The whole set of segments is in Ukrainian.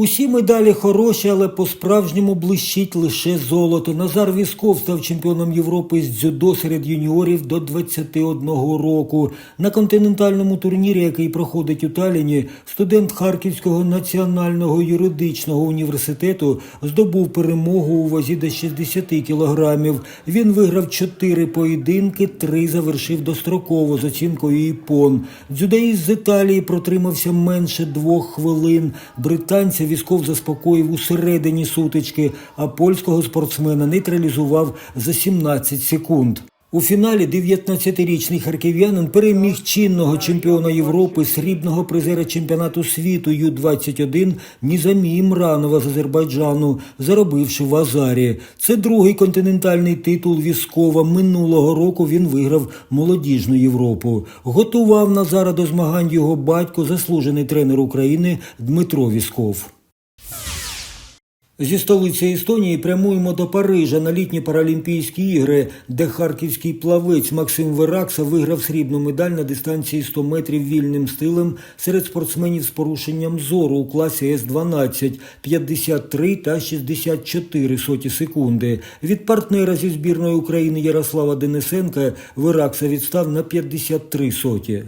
Усі медалі хороші, але по-справжньому блищить лише золото. Назар Вісков став чемпіоном Європи з дзюдо серед юніорів до 21 року. На континентальному турнірі, який проходить у Таліні, студент Харківського національного юридичного університету здобув перемогу у вазі до 60 кілограмів. Він виграв 4 поєдинки, 3 завершив достроково з оцінкою ІПОН. Дзюдоїст з Італії протримався менше двох хвилин. Британця Вісков заспокоїв у середині сутички, а польського спортсмена нейтралізував за 17 секунд. У фіналі 19-річний харків'янин переміг чинного чемпіона Європи, срібного призера чемпіонату світу Ю-21 Нізамі Імранова з Азербайджану, заробивши в Азарі. Це другий континентальний титул Віскова. Минулого року він виграв молодіжну Європу. Готував Назара до змагань його батько, заслужений тренер України Дмитро Вісков. Зі столиці Естонії прямуємо до Парижа на літні Паралімпійські ігри, де харківський плавець Максим Веракса виграв срібну медаль на дистанції 100 метрів вільним стилем серед спортсменів з порушенням зору у класі С-12 53 та 64 соті секунди. Від партнера зі збірної України Ярослава Денисенка Веракса відстав на 53 соті.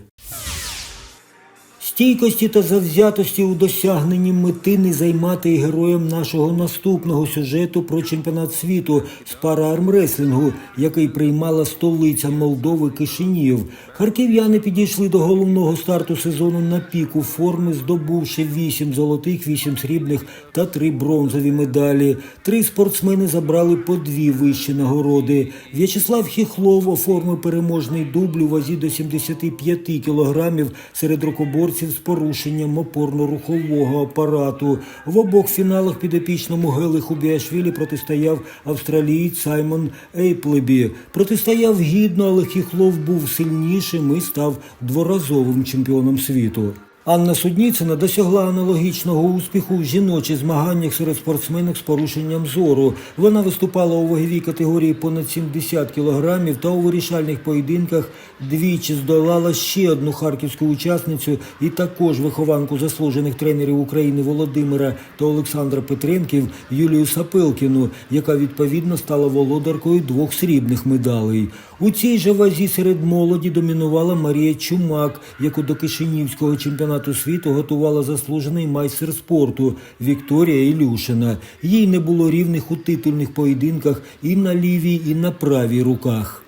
Стійкості та завзятості у досягненні мети не займати героєм нашого наступного сюжету про чемпіонат світу з параармреслінгу, який приймала столиця Молдови Кишинів. Харків'яни підійшли до головного старту сезону на піку форми, здобувши 8 золотих, 8 срібних та 3 бронзові медалі. Три спортсмени забрали по дві вищі нагороди. В'ячеслав Хіхлов оформив переможний дубль у вазі до 75 кілограмів серед рукоборців з порушенням опорно-рухового апарату. В обох фіналах підопічному Гелиху Біашвілі протистояв австралієць Саймон Ейплебі. Протистояв гідно, але Хіхлов був сильнішим і став дворазовим чемпіоном світу. Анна Судніцина досягла аналогічного успіху в жіночих змаганнях серед спортсменок з порушенням зору. Вона виступала у ваговій категорії понад 70 кілограмів та у вирішальних поєдинках двічі здолала ще одну харківську учасницю і також вихованку заслужених тренерів України Володимира та Олександра Петренків Юлію Сапилкіну, яка відповідно стала володаркою двох срібних медалей. У цій же вазі серед молоді домінувала Марія Чумак, яку до Кишинівського чемпіонату світу готувала заслужений майстер спорту Вікторія Ілюшина. Їй не було рівних у титульних поєдинках і на лівій, і на правій руках.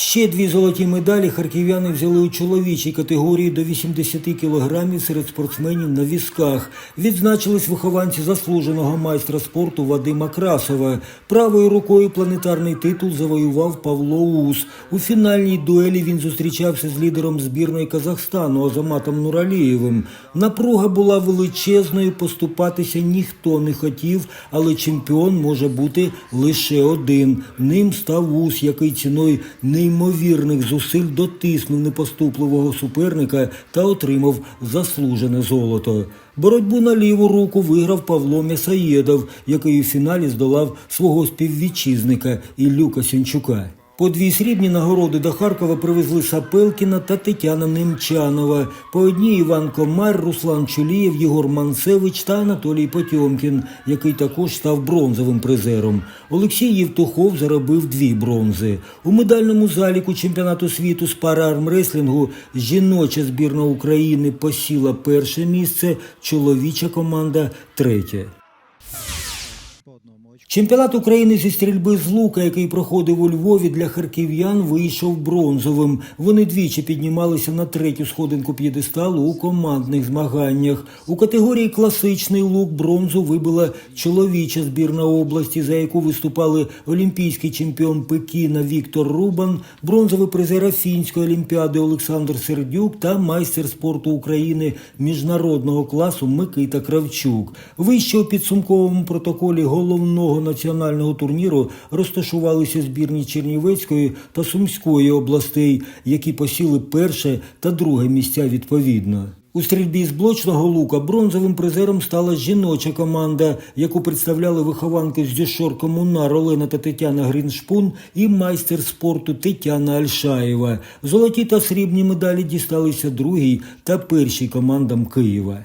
Ще дві золоті медалі харків'яни взяли у чоловічій категорії до 80 кілограмів серед спортсменів на візках. Відзначились вихованці заслуженого майстра спорту Вадима Красова. Правою рукою планетарний титул завоював Павло Ус. У фінальній дуелі він зустрічався з лідером збірної Казахстану Азаматом Нуралієвим. Напруга була величезною, поступатися ніхто не хотів, але чемпіон може бути лише один. Ним став Ус, який ціною неймовірних зусиль дотиснув непоступливого суперника та отримав заслужене золото. Боротьбу на ліву руку виграв Павло М'ясаєдов, який у фіналі здолав свого співвітчизника Іллю Касянчука. По дві срібні нагороди до Харкова привезли Сапелкіна та Тетяна Немчанова. По одній Іван Комар, Руслан Чулієв, Єгор Манцевич та Анатолій Потьомкін, який також став бронзовим призером. Олексій Євтухов заробив дві бронзи. У медальному заліку чемпіонату світу з параармреслінгу жіноча збірна України посіла перше місце, чоловіча команда третє. Чемпіонат України зі стрільби з лука, який проходив у Львові для харків'ян, вийшов бронзовим. Вони двічі піднімалися на третю сходинку п'єдесталу у командних змаганнях. У категорії класичний лук бронзу вибила чоловіча збірна області, за яку виступали олімпійський чемпіон Пекіна Віктор Рубан, бронзовий призер Афінської олімпіади Олександр Сердюк та майстер спорту України міжнародного класу Микита Кравчук. Вище у підсумковому протоколі головного національного турніру розташувалися збірні Чернівецької та Сумської областей, які посіли перше та друге місця відповідно. У стрільбі з блочного лука бронзовим призером стала жіноча команда, яку представляли вихованки з Дюшор Комунар Олена та Тетяна Гріншпун і майстер спорту Тетяна Альшаєва. Золоті та срібні медалі дісталися другій та першій командам Києва.